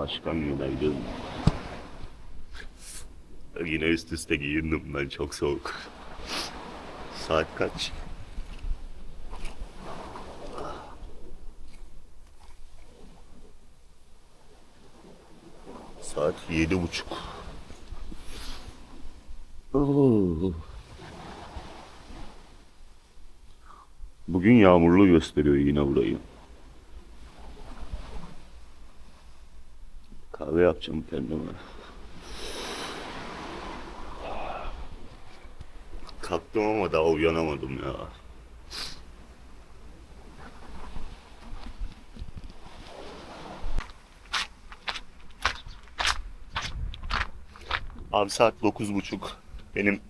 Başkan günaydın. Yine üst üste giyindim ben çok soğuk. Saat kaç? Saat yedi buçuk. Bugün yağmurlu gösteriyor yine burayı. Kahve yapacağım kendime. Kalktım ama daha uyanamadım ya. Abi saat dokuz buçuk. Benim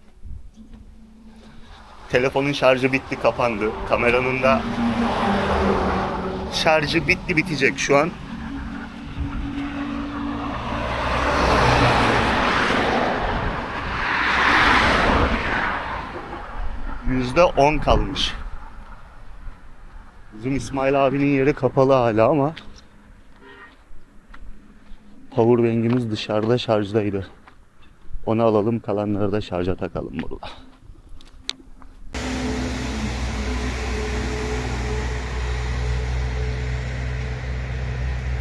telefonun şarjı bitti kapandı. Kameranın da şarjı bitti bitecek şu an. Yüzde on kalmış. Bizim İsmail abinin yeri kapalı hala ama Powerbank'imiz dışarıda şarjdaydı. Onu alalım kalanları da şarja takalım burada.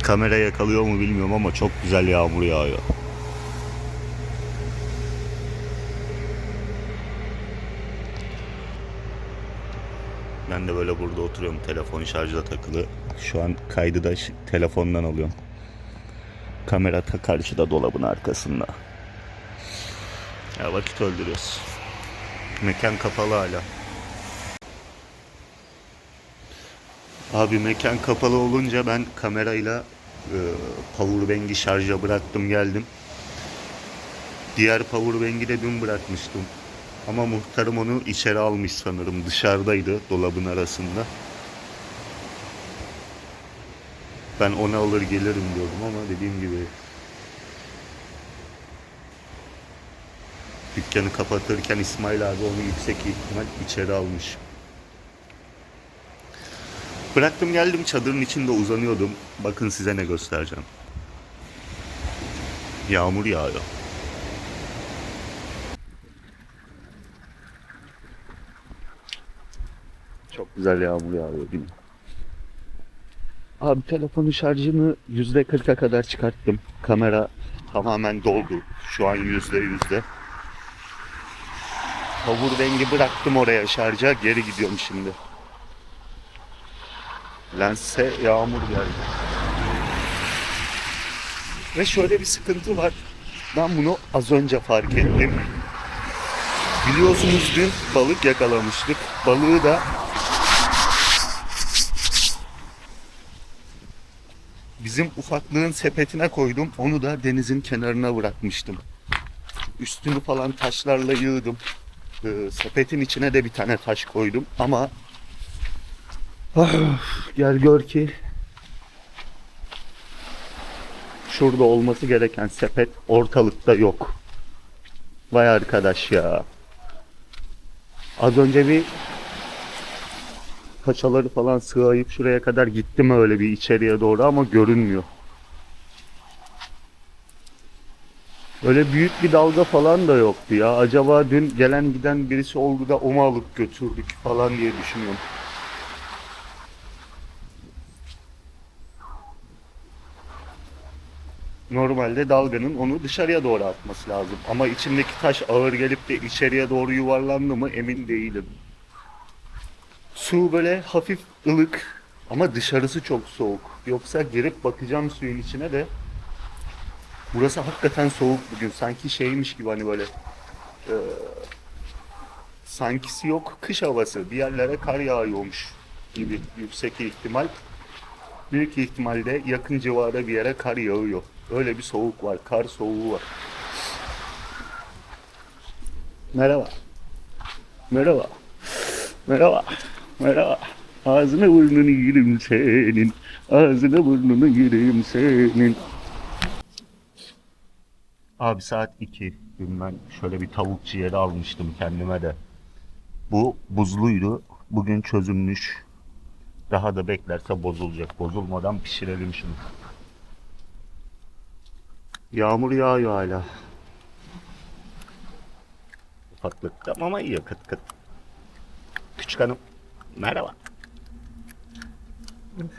Kamera yakalıyor mu bilmiyorum ama çok güzel yağmur yağıyor. Ben de böyle burada oturuyorum. Telefon şarjda takılı. Şu an kaydı da telefondan alıyorum. Kamera ta karşıda dolabın arkasında. Ya vakit öldürüyoruz. Mekan kapalı hala. Abi mekan kapalı olunca ben kamerayla e, powerbank'i şarja bıraktım geldim. Diğer powerbank'i de dün bırakmıştım. Ama muhtarım onu içeri almış sanırım. Dışarıdaydı dolabın arasında. Ben onu alır gelirim diyordum ama dediğim gibi dükkanı kapatırken İsmail abi onu yüksek ihtimal içeri almış. Bıraktım geldim çadırın içinde uzanıyordum. Bakın size ne göstereceğim. Yağmur yağıyor. Güzel yağmur yağıyor mi? Abi telefonun şarjını yüzde kırka kadar çıkarttım. Kamera tamamen doldu. Şu an yüzde yüzde. Powerbank'i bıraktım oraya şarja. Geri gidiyorum şimdi. Lense yağmur geldi. Ve şöyle bir sıkıntı var. Ben bunu az önce fark ettim. Biliyorsunuz dün balık yakalamıştık. Balığı da bizim ufaklığın sepetine koydum. Onu da denizin kenarına bırakmıştım. Üstünü falan taşlarla yığdım. Ee, sepetin içine de bir tane taş koydum ama Ah, gel gör ki şurada olması gereken sepet ortalıkta yok. Vay arkadaş ya. Az önce bir paçaları falan sığayıp şuraya kadar gittim öyle bir içeriye doğru ama görünmüyor. Öyle büyük bir dalga falan da yoktu ya. Acaba dün gelen giden birisi oldu da o mu alıp götürdük falan diye düşünüyorum. Normalde dalganın onu dışarıya doğru atması lazım. Ama içindeki taş ağır gelip de içeriye doğru yuvarlandı mı emin değilim. Su böyle hafif ılık ama dışarısı çok soğuk. Yoksa girip bakacağım suyun içine de burası hakikaten soğuk bugün. Sanki şeymiş gibi hani böyle eee, sankisi yok kış havası. Bir yerlere kar yağıyormuş gibi yüksek ihtimal. Büyük ihtimalle yakın civarda bir yere kar yağıyor. Öyle bir soğuk var. Kar soğuğu var. Merhaba. Merhaba. Merhaba. Merhaba. Ağzını burnunu yerim senin. Ağzını burnunu yerim senin. Abi saat 2. Dün ben şöyle bir tavuk ciğeri almıştım kendime de. Bu buzluydu. Bugün çözülmüş. Daha da beklerse bozulacak. Bozulmadan pişirelim şunu. Yağmur yağıyor hala. Ufaklıkta ama iyi kıt kıt. Küçük hanım. Merhaba.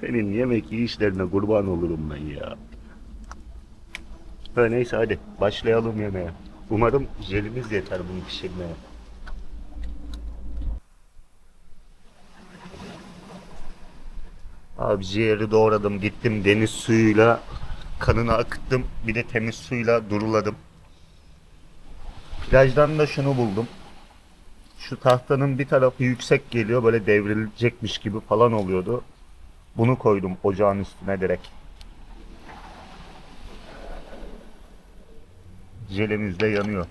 Senin yemek yiyişlerine kurban olurum ben ya. Ha, neyse hadi başlayalım yemeğe. Umarım jelimiz yeter bunu pişirmeye. Abi ciğeri doğradım gittim deniz suyuyla kanını akıttım bir de temiz suyla duruladım. Plajdan da şunu buldum. Şu tahtanın bir tarafı yüksek geliyor böyle devrilecekmiş gibi falan oluyordu. Bunu koydum ocağın üstüne direkt. Jelimiz de yanıyor.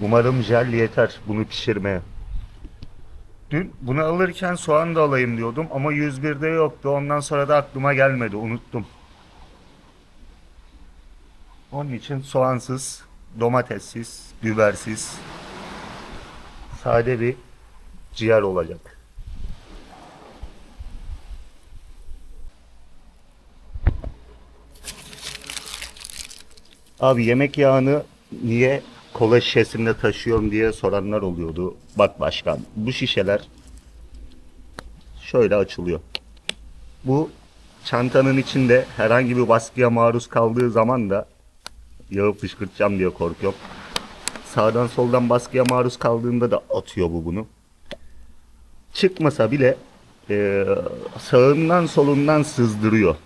Umarım jel yeter bunu pişirmeye. Dün bunu alırken soğan da alayım diyordum ama 101'de yoktu. Ondan sonra da aklıma gelmedi. Unuttum. Onun için soğansız, domatessiz, bibersiz, sade bir ciğer olacak. Abi yemek yağını niye kola şişesinde taşıyorum diye soranlar oluyordu. Bak başkan bu şişeler şöyle açılıyor. Bu çantanın içinde herhangi bir baskıya maruz kaldığı zaman da yağı fışkırtacağım diye korkuyorum. Sağdan soldan baskıya maruz kaldığında da atıyor bu bunu. Çıkmasa bile e, sağından solundan sızdırıyor.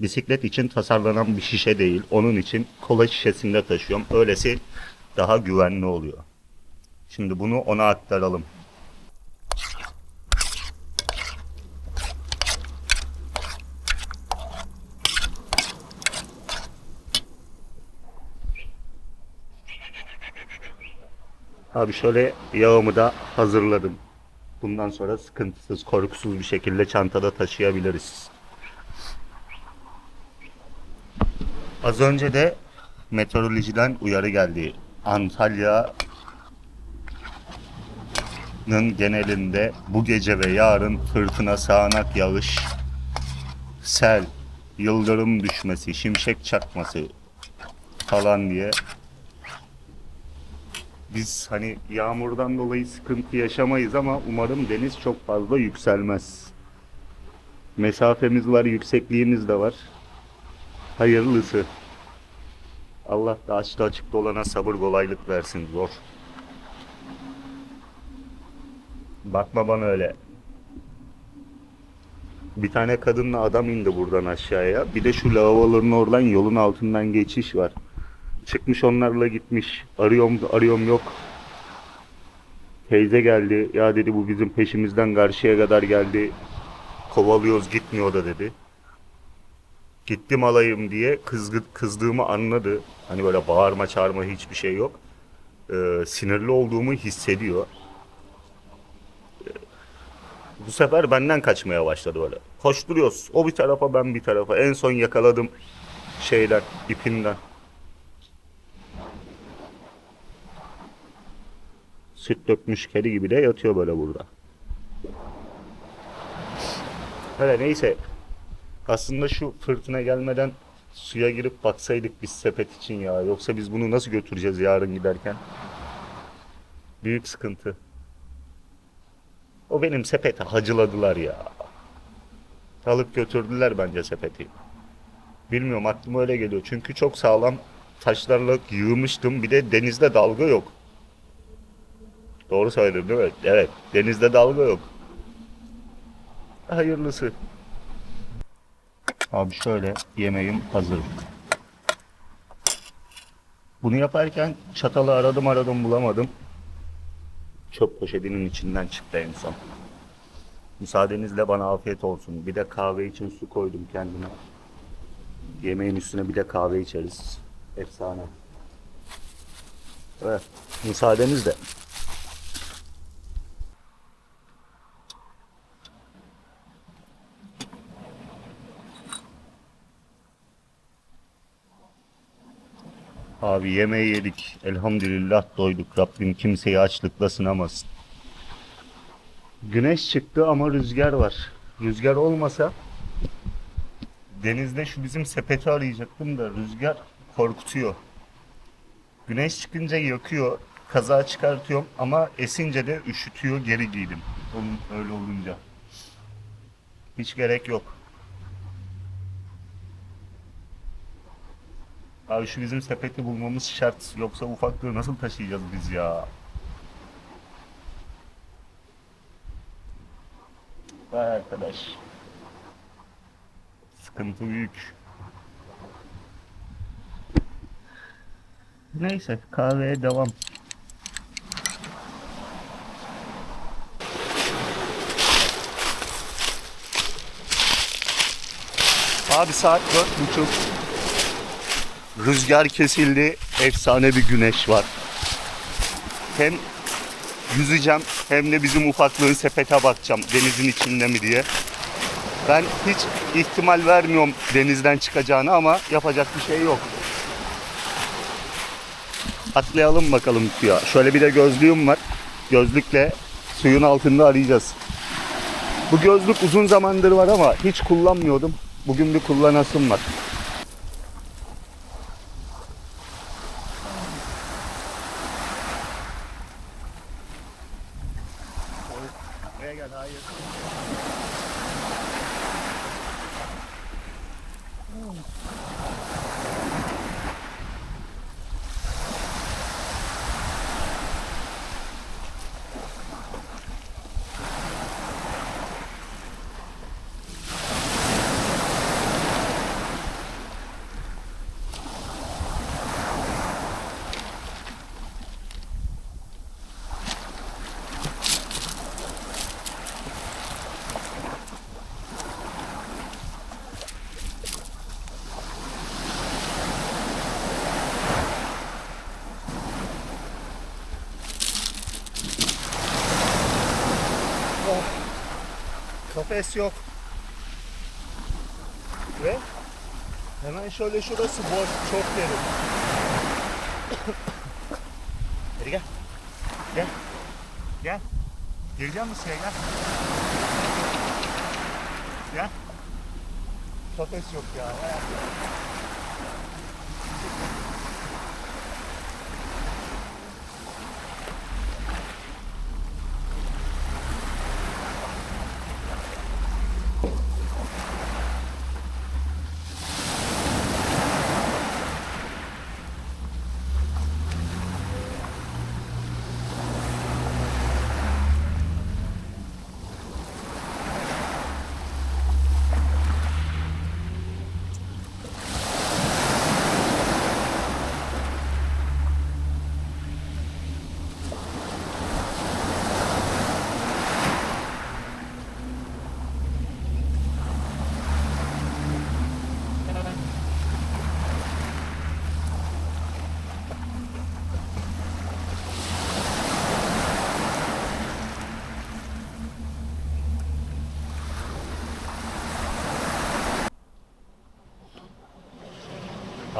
Bisiklet için tasarlanan bir şişe değil. Onun için kola şişesinde taşıyorum. Öylesi daha güvenli oluyor. Şimdi bunu ona aktaralım. Abi şöyle yağımı da hazırladım. Bundan sonra sıkıntısız, korkusuz bir şekilde çantada taşıyabiliriz. Az önce de meteorolojiden uyarı geldi. Antalya'nın genelinde bu gece ve yarın fırtına, sağanak yağış, sel, yıldırım düşmesi, şimşek çakması falan diye biz hani yağmurdan dolayı sıkıntı yaşamayız ama umarım deniz çok fazla yükselmez. Mesafemiz var, yüksekliğimiz de var. Hayırlısı. Allah da açta açık dolana sabır kolaylık versin. Zor. Bakma bana öyle. Bir tane kadınla adam indi buradan aşağıya. Bir de şu lavaboların oradan yolun altından geçiş var. Çıkmış onlarla gitmiş. Arıyorum arıyorum yok. Teyze geldi. Ya dedi bu bizim peşimizden karşıya kadar geldi. Kovalıyoruz gitmiyor da dedi. Gittim alayım diye kızgı, kızdığımı anladı. Hani böyle bağırma çağırma hiçbir şey yok. Ee, sinirli olduğumu hissediyor. Ee, bu sefer benden kaçmaya başladı böyle. Koşturuyoruz. O bir tarafa ben bir tarafa. En son yakaladım şeyler ipinden. Süt dökmüş kedi gibi de yatıyor böyle burada. Hele neyse. Aslında şu fırtına gelmeden suya girip baksaydık biz sepet için ya. Yoksa biz bunu nasıl götüreceğiz yarın giderken? Büyük sıkıntı. O benim sepeti hacıladılar ya. Alıp götürdüler bence sepeti. Bilmiyorum aklıma öyle geliyor. Çünkü çok sağlam taşlarla yığmıştım. Bir de denizde dalga yok. Doğru söyledim değil mi? Evet. Denizde dalga yok. Hayırlısı. Abi şöyle yemeğim hazır. Bunu yaparken çatalı aradım aradım bulamadım. Çöp poşetinin içinden çıktı en son. Müsaadenizle bana afiyet olsun. Bir de kahve için su koydum kendime. Yemeğin üstüne bir de kahve içeriz. Efsane. Evet. Müsaadenizle. Abi yemeği yedik. Elhamdülillah doyduk. Rabbim kimseyi açlıkla sınamasın. Güneş çıktı ama rüzgar var. Rüzgar olmasa Denizde şu bizim sepeti arayacaktım da rüzgar korkutuyor. Güneş çıkınca yakıyor. Kaza çıkartıyorum ama esince de üşütüyor geri giydim. Onun öyle olunca. Hiç gerek yok. Abi şu bizim sepeti bulmamız şart. Yoksa ufaklığı nasıl taşıyacağız biz ya? Vay arkadaş. Sıkıntı büyük. Neyse kahveye devam. Abi saat dört buçuk. Rüzgar kesildi. Efsane bir güneş var. Hem yüzeceğim hem de bizim ufaklığın sepete bakacağım denizin içinde mi diye. Ben hiç ihtimal vermiyorum denizden çıkacağını ama yapacak bir şey yok. Atlayalım bakalım suya. Şöyle bir de gözlüğüm var. Gözlükle suyun altında arayacağız. Bu gözlük uzun zamandır var ama hiç kullanmıyordum. Bugün bir kullanasım var. Buraya gel, hayır. Kafes yok. Ve hemen şöyle şurası boş, çok derin. Hadi gel. Gel. Gel. Gireceğim mi suya gel. Gel. Kafes yok ya. Vay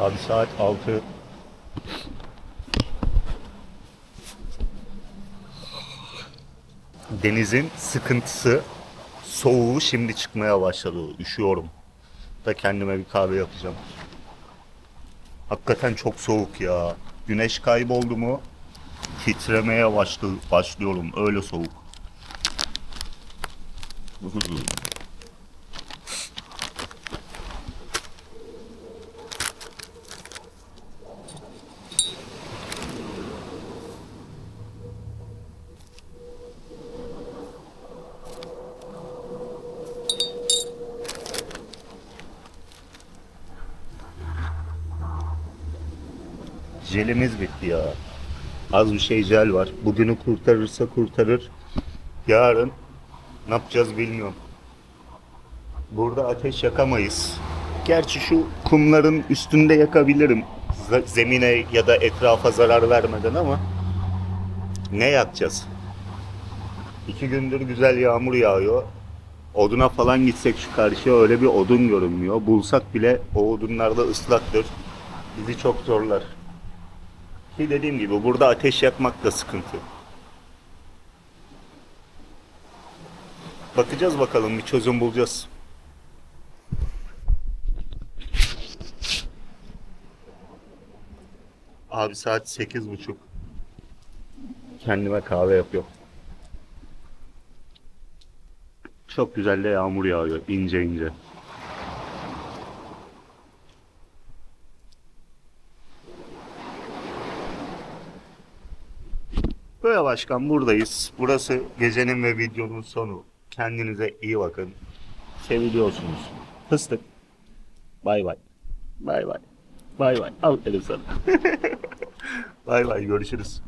Abi saat 6. Denizin sıkıntısı, soğuğu şimdi çıkmaya başladı. Üşüyorum. Da kendime bir kahve yapacağım. Hakikaten çok soğuk ya. Güneş kayboldu mu titremeye başlı, başlıyorum. Öyle soğuk. Jelimiz bitti ya. Az bir şey jel var. Bugünü kurtarırsa kurtarır. Yarın ne yapacağız bilmiyorum. Burada ateş yakamayız. Gerçi şu kumların üstünde yakabilirim. Zemine ya da etrafa zarar vermeden ama ne yakacağız? İki gündür güzel yağmur yağıyor. Oduna falan gitsek şu karşıya öyle bir odun görünmüyor. Bulsak bile o odunlarda ıslaktır. Bizi çok zorlar dediğim gibi burada ateş yakmak da sıkıntı. Bakacağız bakalım bir çözüm bulacağız. Abi saat sekiz buçuk. Kendime kahve yapıyor. Çok güzel de yağmur yağıyor ince ince. Başkan buradayız. Burası gecenin ve videonun sonu. Kendinize iyi bakın. Seviliyorsunuz. Fıstık. Bay bay. Bay bay. Bay bay. Al elim sana. bay bay görüşürüz.